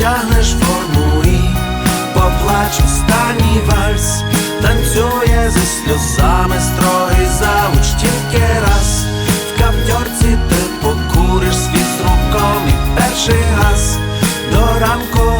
Одягнеш форму і поплач останній вальс, танцює зі сльозами строгий завуч тільки раз. В каптьорці ти покуриш світ з руком і перший раз до ранку